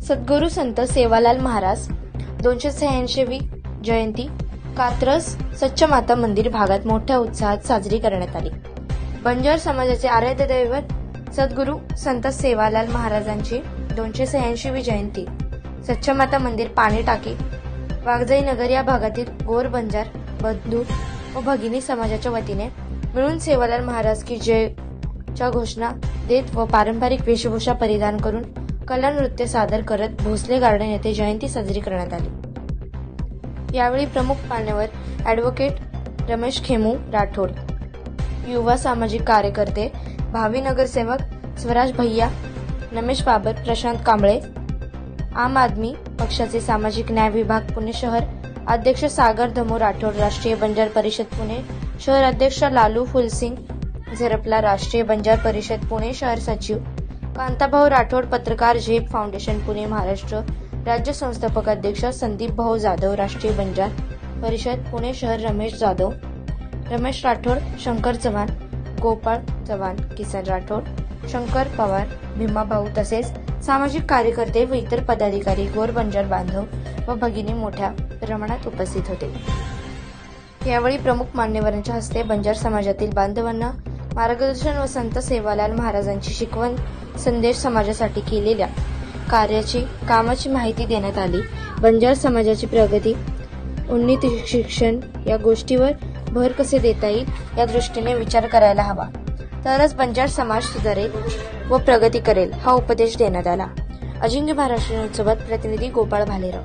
सद्गुरू संत सेवालाल महाराज दोनशे शहाऐंशीवी जयंती कात्रस सच्च माता मंदिर भागात मोठ्या उत्साहात साजरी करण्यात आली. बंजार समाजाचे आराध्य दैवत सद्गुरू संत सेवालाल महाराजांची दोनशे शहाऐंशीवी जयंती. सच्च माता मंदिर पाणी टाकी वाघजाई नगर या भागातील गोर बंजार बंधू व भगिनी समाजाच्या वतीने मिळून सेवालाल महाराज की जय च्या घोषणा देत व पारंपरिक वेशभूषा परिधान करून कला नृत्य सादर करत भोसले गार्डन येथे जयंती साजरी करण्यात आली. यावेळी प्रमुख मान्यवर ॲडव्होकेट रमेश खेमू राठोड युवा सामाजिक कार्यकर्ते भावी नगरसेवक स्वराज भैया रमेश बाबर प्रशांत कांबळे आम आदमी पक्षाचे सामाजिक न्याय विभाग पुणे शहर अध्यक्ष सागर धमो राठोड राष्ट्रीय बंजार परिषद पुणे शहर अध्यक्ष लालू फुलसिंग झरपला राष्ट्रीय बंजार परिषद पुणे शहर सचिव कांताभाऊ राठोड पत्रकार झेप फाउंडेशन पुणे महाराष्ट्र. राज्य संस्थापक अध्यक्ष संदीप भाऊ जाधव राष्ट्रीय बंजार परिषद पुणे शहर रमेश जाधव रमेश राठोड शंकर चव्हाण गोपाळ चव्हाण किसन राठोड शंकर पवार भीमाभाऊ तसेच सामाजिक कार्यकर्ते व इतर पदाधिकारी गोर बंजार बांधव व भगिनी मोठ्या प्रमाणात उपस्थित होते. यावेळी प्रमुख मान्यवरांच्या हस्ते बंजार समाजातील बांधवांना मार्गदर्शन व संत सेवालाल महाराजांची शिकवण संदेश समाजासाठी केलेल्या कार्याची कामाची माहिती देण्यात आली. बंजार समाजाची प्रगती उन्नीत शिक्षण या गोष्टीवर भर कसे देता येईल या दृष्टीने विचार करायला हवा. तरच बंजार समाज सुधारेल व प्रगती करेल हा उपदेश देण्यात आला. अजिंक्य महाराष्ट्र उत्सवात प्रतिनिधी गोपाळ भालेराव.